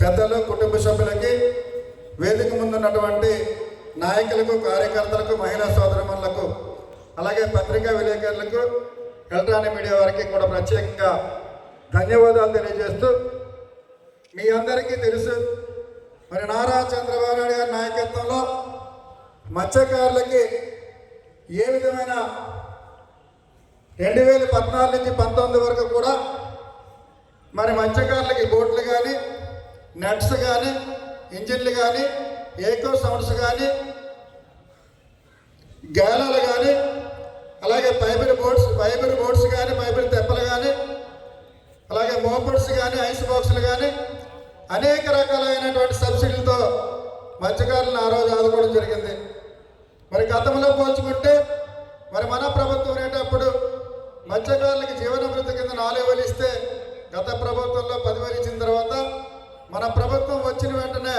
పెద్దలు కుటుంబ సభ్యులకి వేదిక ముందున్నటువంటి నాయకులకు కార్యకర్తలకు మహిళా సోదరమణులకు అలాగే పత్రికా విలేకరులకు ఎలక్ట్రానిక్ మీడియా వారికి కూడా ప్రత్యేకంగా ధన్యవాదాలు తెలియజేస్తూ మీ అందరికీ తెలుసు. మరి నారా చంద్రబాబు నాయుడు గారి నాయకత్వంలో మత్స్యకారులకి ఏ విధమైన రెండు వేల పద్నాలుగు నుంచి పంతొమ్మిది వరకు కూడా మరి మత్స్యకారులకి బోట్లు కానీ నెట్స్ కానీ ఇంజిన్లు కానీ ఏకో సౌండ్స్ కానీ గాలాలు కానీ అలాగే ఫైబర్ బోర్డ్స్ ఫైబర్ బోర్డ్స్ కానీ ఫైబర్ తెప్పలు కానీ అలాగే మోపర్స్ కానీ ఐస్ బాక్సులు కానీ అనేక రకాలైనటువంటి సబ్సిడీలతో మత్స్యకారులను ఆ రోజు ఆదుకోవడం జరిగింది. మరి గతంలో పోల్చుకుంటే మరి మన ప్రభుత్వం అనేటప్పుడు మత్స్యకారులకి జీవనభృతి కింద నాలుగు వేలు ఇస్తే గత ప్రభుత్వంలో పదివేలు ఇచ్చిన తర్వాత మన ప్రభుత్వం వచ్చిన వెంటనే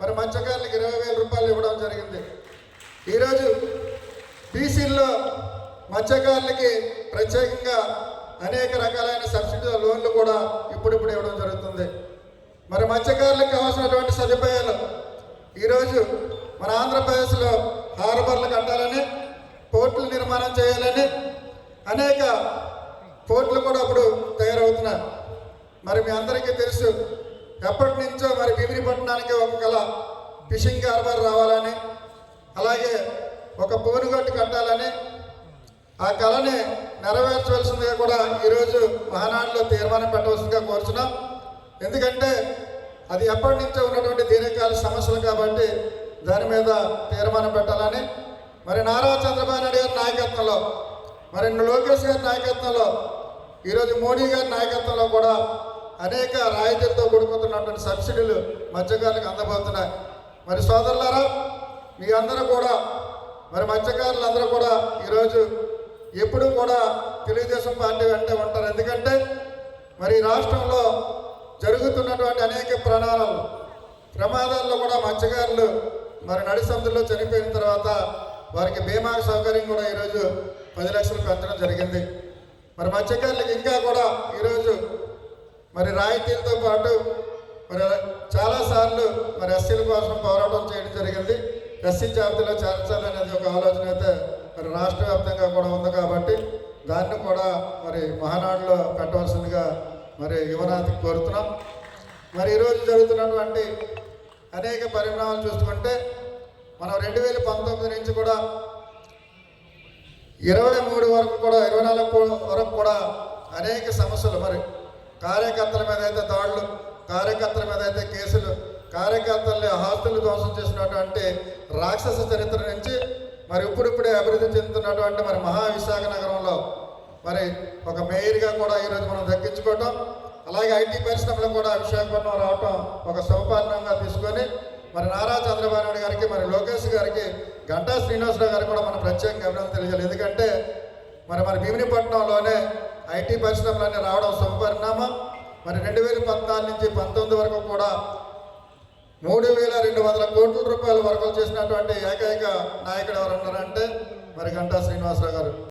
మరి మత్స్యకారులకు ఇరవై వేల రూపాయలు ఇవ్వడం జరిగింది. ఈరోజు బీసీల్లో మత్స్యకారులకి ప్రత్యేకంగా అనేక రకాలైన సబ్సిడీ లోన్లు కూడా ఇప్పుడిప్పుడు ఇవ్వడం జరుగుతుంది. మరి మత్స్యకారులకు కావాల్సినటువంటి సదుపాయాలు ఈరోజు మన ఆంధ్రప్రదేశ్లో హార్బర్లు కట్టాలని పోర్టులు నిర్మాణం చేయాలని అనేక పోర్టులు కూడా అప్పుడు తయారవుతున్నాయి. మరి మీ అందరికీ తెలుసు ఎప్పటి నుంచో మరి భీమినిపట్నానికి ఒక కళ. ఫిషింగ్ హార్బర్ రావాలని అలాగే ఒక పోనుగట్టు కట్టాలని. ఆ కళని నెరవేర్చవలసిందిగా కూడా ఈరోజు మహానాడులో తీర్మానం పెట్టవలసిందిగా కోరుచున్నాం. ఎందుకంటే అది ఎప్పటి నుంచో ఉన్నటువంటి దీర్ఘకాల సమస్యలు కాబట్టి దాని మీద తీర్మానం పెట్టాలని. మరి నారా చంద్రబాబు నాయుడు గారి నాయకత్వంలో మరి లోకేష్ గారి నాయకత్వంలో ఈరోజు మోడీ గారి నాయకత్వంలో కూడా అనేక రాయితీలతో కూడుకుతున్నటువంటి సబ్సిడీలు మత్స్యకారులకు అందబోతున్నాయి. మరి సోదరులారా మీ అందరూ కూడా మరి మత్స్యకారులు అందరూ కూడా ఈరోజు ఎప్పుడూ కూడా తెలుగుదేశం పార్టీ వెంటే ఉంటారు. ఎందుకంటే మరి రాష్ట్రంలో జరుగుతున్నటువంటి అనేక ప్రణాళాలు ప్రమాదాల్లో కూడా మత్స్యకారులు మరి నడిసందుల్లో చనిపోయిన తర్వాత వారికి బీమా సౌకర్యం కూడా ఈరోజు పది లక్షలు పెంచడం జరిగింది. మరి మత్స్యకారులకు ఇంకా కూడా ఈరోజు మరి రాయితీలతో పాటు మరి చాలాసార్లు మరి ఎస్సీల కోసం పోరాటం చేయడం జరిగింది. ఎస్సీ జాబితాలో చేర్చాలనేది ఒక ఆలోచన అయితే మరి రాష్ట్ర వ్యాప్తంగా కూడా ఉంది కాబట్టి దాన్ని కూడా మరి మహానాడులో పెట్టవలసిందిగా మరి యువనాథికి కోరుతున్నాం. మరి ఈరోజు జరుగుతున్నటువంటి అనేక పరిణామాలు చూసుకుంటే మనం రెండు వేల పంతొమ్మిది నుంచి కూడా ఇరవై మూడు వరకు కూడా ఇరవై నాలుగు వరకు కూడా అనేక సమస్యలు మరి కార్యకర్తల మీద అయితే దాడులు కార్యకర్తల మీద అయితే కేసులు కార్యకర్తల్ని ఆస్తులు దోషం చేసినటువంటి రాక్షస చరిత్ర నుంచి మరి ఇప్పుడిప్పుడే అభివృద్ధి చెందుతున్నటువంటి మరి మహావిశాఖ నగరంలో మరి ఒక మేయర్గా కూడా ఈరోజు మనం దక్కించుకోవటం అలాగే ఐటీ పరిశ్రమలో కూడా విశాఖపట్నం రావటం ఒక శుభపరిణంగా తీసుకొని మరి నారా చంద్రబాబు నాయుడు గారికి మరి లోకేష్ గారికి గంటా శ్రీనివాసరావు గారికి కూడా మనం ప్రత్యేకంగా అభినందన తెలియజేయాలి. ఎందుకంటే మరి మన భీమినిపట్నంలోనే ఐటీ పరిశ్రమలన్నీ రావడం సంపరిణామం. మరి రెండు వేల పద్నాలుగు నుంచి పంతొమ్మిది వరకు కూడా మూడు వేల రెండు వందల కోట్ల రూపాయల వరకు చేసినటువంటి ఏకైక నాయకుడు ఎవరు ఉన్నారంటే మరి గంటా శ్రీనివాసరావు గారు.